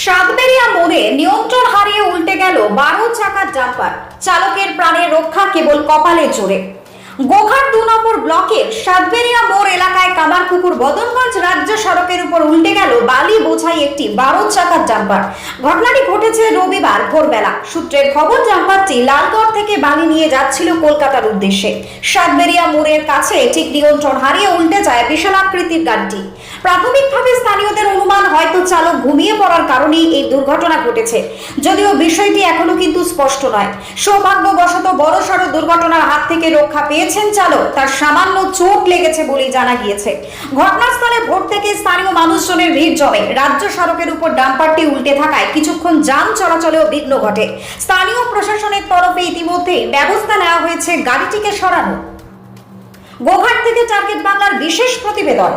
সাতবেরিয়া মোড়ে নিয়ন্ত্রণ হারিয়ে উল্টে গেল বারো চাকার জাম্পার চালকের প্রাণের রক্ষা কেবল কপালে জোরে। গোঘাট দু নম্বর ব্লকের সাতবেরিয়া মোড় এলাকায় কামারপুকুর বদনগঞ্জ রাজ্য সড়কের উপর উল্টে গেল বালি বোঝাই একটি বারো চাকার জাম্পার ঘটনাটি ঘটেছে রবিবার ভোরবেলা। সূত্রের খবর জাম্পারটি লালগড় থেকে বালি নিয়ে যাচ্ছিল কলকাতার উদ্দেশ্যে। সাতবেরিয়া মোড়ের কাছে ঠিক নিয়ন্ত্রণ হারিয়ে উল্টে যায় বিশালাকৃতির গাড়িটি প্রাথমিকভাবে স্থানীয়দের অনুমান হয়তো চালক ঘুমিয়ে পড়ার কারণেই এই দুর্ঘটনা ঘটেছে। যদিও বিষয়টি এখনও কিন্তু স্পষ্ট নয়। সৌভাগ্যবশত বড়সড় দুর্ঘটনার হাত থেকে রক্ষা পেয়েছেন চালক। তার সামান্য চোট লেগেছে বলেই জানা গিয়েছে। ঘটনাস্থলে ভোর থেকে স্থানীয় মানুষজনের ভিড় জমে। রাজ্য সড়কের উপর ডাম্পারটি উল্টে থাকায় কিছুক্ষণ যান চলাচলেও বিঘ্ন ঘটে। স্থানীয় প্রশাসনের তরফে ইতিমধ্যেই ব্যবস্থা নেওয়া হয়েছে, গাড়িটিকে সরানো। গোঘাট থেকে টার্গেট বাংলার বিশেষ প্রতিবেদন।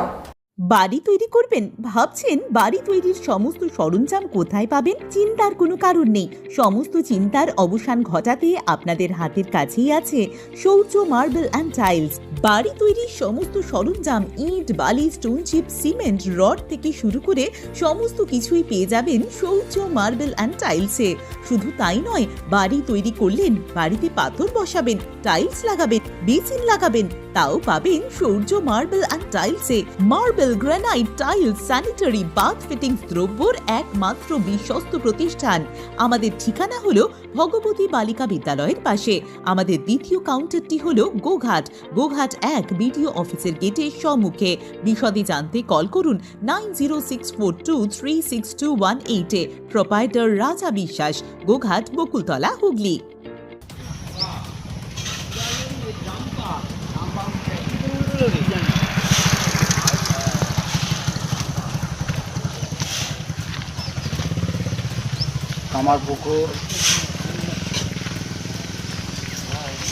বাড়ি তৈরি করবেন? ভাবছেন বাড়ি তৈরির সমস্ত সরঞ্জাম কোথায় পাবেন? চিন্তার কোনো কারণ নেই। সমস্ত চিন্তার অবসান ঘটাতে আপনাদের হাতের কাছেই আছে শৌর্য মার্বেল অ্যান্ড টাইলস। বাড়ি তৈরির সমস্ত সরঞ্জাম, ইট, বালি, স্টোন, চিপ, সিমেন্ট, রড থেকে শুরু করে সমস্ত কিছুই পেয়ে যাবেন শৌর্য মার্বেল অ্যান্ড টাইলসে। শুধু তাই নয়, বাড়ি তৈরি করলেন, বাড়িতে পাথর বসাবেন টাইলস লাগাবেন, বেসিন লাগাবেন, তাও পাবেন Surya marble and টাইলসে marble granite tiles sanitary bath fittings দ্রব্যর একমাত্র বিশ্বস্ত প্রতিষ্ঠান। আমাদের ঠিকানা হলো ভগবতী বালিকা বিদ্যালয়ের পাশে। আমাদের দ্বিতীয় কাউন্টারটি হল গোঘাট। গোঘাট এক বিডিও অফিসের গেটের সম্মুখে। বিশদে জানতে কল করুন nine zero six four two three six two one এইটে প্রোপাইটার রাজা বিশ্বাস, গোঘাট, বকুলতলা, হুগলি। আমার পুকুর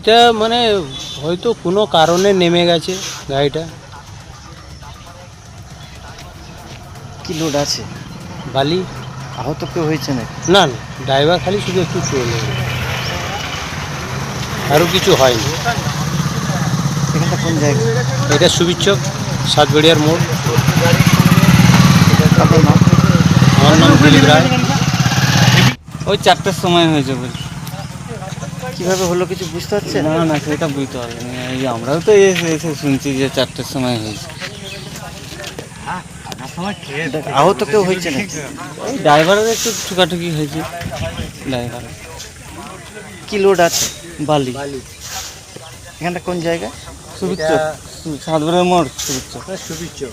এটা মানে হয়তো কোনো কারণে নেমে গেছে গাড়িটা। কি লোড আছে? বালি? আহত কেউ হয়েছে না না না ড্রাইভার খালি শুধু একটু চলে আরও কিছু হয়নি। এখানটা কোন জায়গা? এটা সুবিচ্ছক সাতবেড়িয়ার মোড়। নাম? আমার নাম দিলীপ রায়। ওই চারটের সময় হয়েছে বলছি কীভাবে হলো কিছু বুঝতে পারছেন না না সেটা বুঝতে পারবেন এই আমরাও তো এসে এসে শুনছি যে চারটের সময় হয়েছে। আহত কেউ হয়েছে না ওই ড্রাইভারের একটু ঠুকাঠুকি হয়েছে। ড্রাইভার। কি লোড আছে? বালি। এখানটা কোন জায়গা? সুবিচ্ছ সাতবের মোড় সুবিচ্ছ সুবিচ্ছক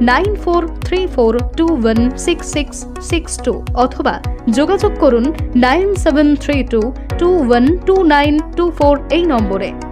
nine four three four two one six six six two অথবা যোগাযোগ করুন nine seven three two two one two nine two four এই নম্বরে।